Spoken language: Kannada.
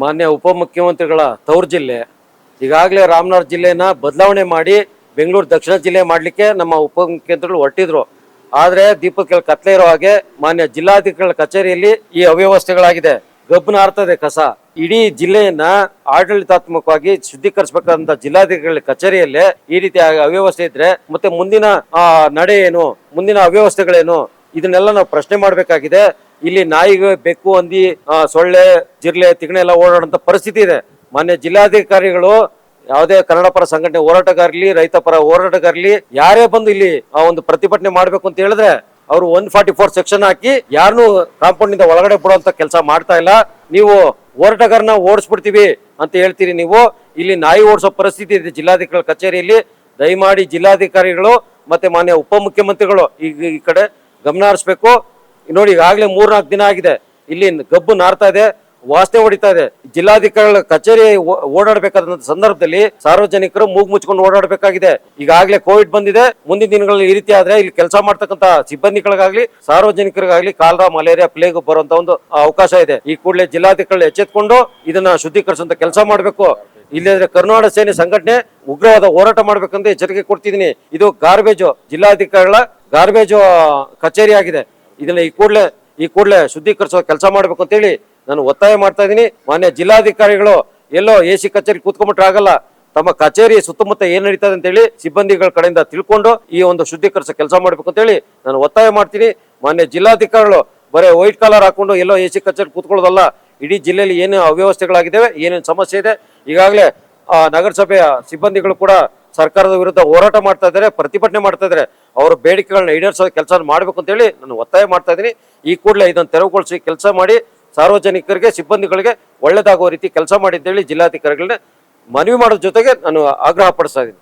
ಮಾನ್ಯ ಉಪಮುಖ್ಯಮಂತ್ರಿಗಳ ತವರು ಜಿಲ್ಲೆ. ಈಗಾಗಲೇ ರಾಮನಗರ ಜಿಲ್ಲೆನ ಬದಲಾವಣೆ ಮಾಡಿ ಬೆಂಗಳೂರು ದಕ್ಷಿಣ ಜಿಲ್ಲೆ ಮಾಡಲಿಕ್ಕೆ ನಮ್ಮ ಉಪಮುಖ್ಯಮಂತ್ರಿಗಳು ಹೊರಟಿದ್ರು. ಆದರೆ ದೀಪದ ಕೆಲ ಕತ್ಲೆ ಇರೋ ಹಾಗೆ ಮಾನ್ಯ ಜಿಲ್ಲಾಧಿಕಾರಿಗಳ ಕಚೇರಿಯಲ್ಲಿ ಈ ಅವ್ಯವಸ್ಥೆಗಳಾಗಿದೆ. ಗಬ್ಬನ ಆರ್ತದೆ ಕಸ. ಇಡೀ ಜಿಲ್ಲೆಯನ್ನ ಆಡಳಿತಾತ್ಮಕವಾಗಿ ಶುದ್ಧೀಕರಿಸಬೇಕಾದಂತ ಜಿಲ್ಲಾಧಿಕಾರಿಗಳ ಕಚೇರಿಯಲ್ಲೇ ಈ ರೀತಿ ಅವ್ಯವಸ್ಥೆ ಇದ್ರೆ ಮತ್ತೆ ಮುಂದಿನ ನಡೆ ಏನು ಮುಂದಿನ ಅವ್ಯವಸ್ಥೆಗಳೇನು, ಇದನ್ನೆಲ್ಲ ನಾವು ಪ್ರಶ್ನೆ ಮಾಡಬೇಕಾಗಿದೆ. ಇಲ್ಲಿ ನಾಯಿಗೆ ಬೆಕ್ಕು ಹಂದಿ ಸೊಳ್ಳೆ, ಜಿರ್ಲೆ ತಿಗಣೆ ಎಲ್ಲ ಓಡಾಡೋಂಥ ಪರಿಸ್ಥಿತಿ ಇದೆ. ಮಾನ್ಯ ಜಿಲ್ಲಾಧಿಕಾರಿಗಳು ಯಾವುದೇ ಕನ್ನಡ ಪರ ಸಂಘಟನೆ ಹೋರಾಟಗಾರಲಿ, ರೈತ ಪರ ಹೋರಾಟಗಾರಲಿ, ಯಾರೇ ಬಂದು ಇಲ್ಲಿ ಆ ಒಂದು ಪ್ರತಿಭಟನೆ ಮಾಡ್ಬೇಕು ಅಂತ ಹೇಳಿದ್ರೆ ಅವರು ಒನ್ ಫಾರ್ಟಿ ಫೋರ್ ಸೆಕ್ಷನ್ ಹಾಕಿ ಯಾರನ್ನು ಕಾಂಪೌಂಡ್ನಿಂದ ಒಳಗಡೆ ಬಿಡುವಂತ ಕೆಲಸ ಮಾಡ್ತಾ ಇಲ್ಲ. ನೀವು ಹೋರಾಟಗಾರನ ಓಡಿಸ್ಬಿಡ್ತೀವಿ ಅಂತ ಹೇಳ್ತೀರಿ ನೀವು. ಇಲ್ಲಿ ನಾಯಿ ಓಡಿಸೋ ಪರಿಸ್ಥಿತಿ ಇದೆ ಜಿಲ್ಲಾಧಿಕಾರಿ ಕಚೇರಿಯಲ್ಲಿ. ದಯಮಾಡಿ ಜಿಲ್ಲಾಧಿಕಾರಿಗಳು ಮತ್ತೆ ಮಾನ್ಯ ಉಪಮುಖ್ಯಮಂತ್ರಿಗಳು ಈ ಕಡೆ ಗಮನ ಹರಿಸ್ಬೇಕು. ನೋಡಿ, ಈಗಾಗಲೇ ಮೂರ್ನಾಲ್ಕು ದಿನ ಆಗಿದೆ. ಇಲ್ಲಿ ಗಬ್ಬು ನಾರ್ತಾ ಇದೆ, ವಾಸನೆ ಹೊಡಿತಾ ಇದೆ. ಜಿಲ್ಲಾಧಿಕಾರಿಗಳ ಕಚೇರಿ ಓಡಾಡಬೇಕಾದ ಸಂದರ್ಭದಲ್ಲಿ ಸಾರ್ವಜನಿಕರು ಮೂಗ್ ಮುಚ್ಕೊಂಡು ಓಡಾಡಬೇಕಾಗಿದೆ. ಈಗಾಗಲೇ ಕೋವಿಡ್ ಬಂದಿದೆ. ಮುಂದಿನ ದಿನಗಳಲ್ಲಿ ಈ ರೀತಿ ಆದ್ರೆ ಇಲ್ಲಿ ಕೆಲಸ ಮಾಡ್ತಕ್ಕಂತ ಸಿಬ್ಬಂದಿಗಳಿಗಾಗ್ಲಿ, ಸಾರ್ವಜನಿಕರಿಗಾಗ್ಲಿ ಕಾಲರಾ, ಮಲೇರಿಯಾ, ಪ್ಲೇಗ್ ಬರುವಂತ ಒಂದು ಅವಕಾಶ ಇದೆ. ಈ ಕೂಡಲೇ ಜಿಲ್ಲಾಧಿಕಾರಿಗಳು ಎಚ್ಚೆತ್ಕೊಂಡು ಇದನ್ನ ಶುದ್ಧೀಕರಿಸುವಂತ ಕೆಲಸ ಮಾಡಬೇಕು. ಇಲ್ಲದ್ರೆ ಕರ್ನಾಟಕ ಸೇನೆ ಸಂಘಟನೆ ಉಗ್ರವಾದ ಹೋರಾಟ ಮಾಡ್ಬೇಕಂತ ಎಚ್ಚರಿಕೆ ಕೊಡ್ತಿದ್ದೀನಿ. ಇದು ಗಾರ್ಬೇಜು ಜಿಲ್ಲಾಧಿಕಾರಿಗಳ ಗಾರ್ಬೇಜು ಕಚೇರಿ ಆಗಿದೆ. ಇದನ್ನ ಈ ಕೂಡಲೇ ಈ ಕೂಡಲೇ ಶುದ್ಧೀಕರಿಸೋ ಕೆಲಸ ಮಾಡ್ಬೇಕು ಅಂತೇಳಿ ನಾನು ಒತ್ತಾಯ ಮಾಡ್ತಾ ಇದ್ದೀನಿ. ಮಾನ್ಯ ಜಿಲ್ಲಾಧಿಕಾರಿಗಳು ಎಲ್ಲೋ ಎ ಸಿ ಕಚೇರಿ ಕೂತ್ಕೊಂಡ್ಬಿಟ್ರೆ ಆಗಲ್ಲ. ತಮ್ಮ ಕಚೇರಿ ಸುತ್ತಮುತ್ತ ಏನ್ ನಡೀತದೆ ಅಂತೇಳಿ ಸಿಬ್ಬಂದಿಗಳ ಕಡೆಯಿಂದ ತಿಳ್ಕೊಂಡು ಈ ಒಂದು ಶುದ್ಧೀಕರಿಸೋ ಕೆಲಸ ಮಾಡ್ಬೇಕು ಅಂತೇಳಿ ನಾನು ಒತ್ತಾಯ ಮಾಡ್ತೀನಿ. ಮಾನ್ಯ ಜಿಲ್ಲಾಧಿಕಾರಿಗಳು ಬರೀ ವೈಟ್ ಕಾಲರ್ ಹಾಕೊಂಡು ಎಲ್ಲೋ ಎ ಸಿ ಕಚೇರಿ ಕೂತ್ಕೊಳ್ಳೋದಲ್ಲ, ಇಡೀ ಜಿಲ್ಲೆಯಲ್ಲಿ ಏನು ಅವ್ಯವಸ್ಥೆಗಳಾಗಿದ್ದಾವೆ, ಏನೇನು ಸಮಸ್ಯೆ ಇದೆ, ಈಗಾಗಲೇ ನಗರಸಭೆಯ ಸಿಬ್ಬಂದಿಗಳು ಕೂಡ ಸರ್ಕಾರದ ವಿರುದ್ಧ ಹೋರಾಟ ಮಾಡ್ತಾ ಇದ್ದಾರೆ, ಪ್ರತಿಭಟನೆ ಮಾಡ್ತಾ ಇದ್ದಾರೆ. ಅವರ ಬೇಡಿಕೆಗಳನ್ನ ಈಡೇರಿಸೋ ಕೆಲಸ ಮಾಡ್ಬೇಕು ಅಂತ ಹೇಳಿ ನಾನು ಒತ್ತಾಯ ಮಾಡ್ತಾ ಇದ್ದೀನಿ. ಈ ಕೂಡಲೇ ಇದನ್ನು ತೆರವುಗೊಳಿಸಿ ಕೆಲಸ ಮಾಡಿ, ಸಾರ್ವಜನಿಕರಿಗೆ, ಸಿಬ್ಬಂದಿಗಳಿಗೆ ಒಳ್ಳೆದಾಗುವ ರೀತಿ ಕೆಲಸ ಮಾಡಿ ಅಂತೇಳಿ ಜಿಲ್ಲಾಧಿಕಾರಿಗಳನ್ನ ಮನವಿ ಮಾಡೋದ್ರ ಜೊತೆಗೆ ನಾನು ಆಗ್ರಹ ಪಡಿಸ್ತಾ ಇದ್ದೀನಿ.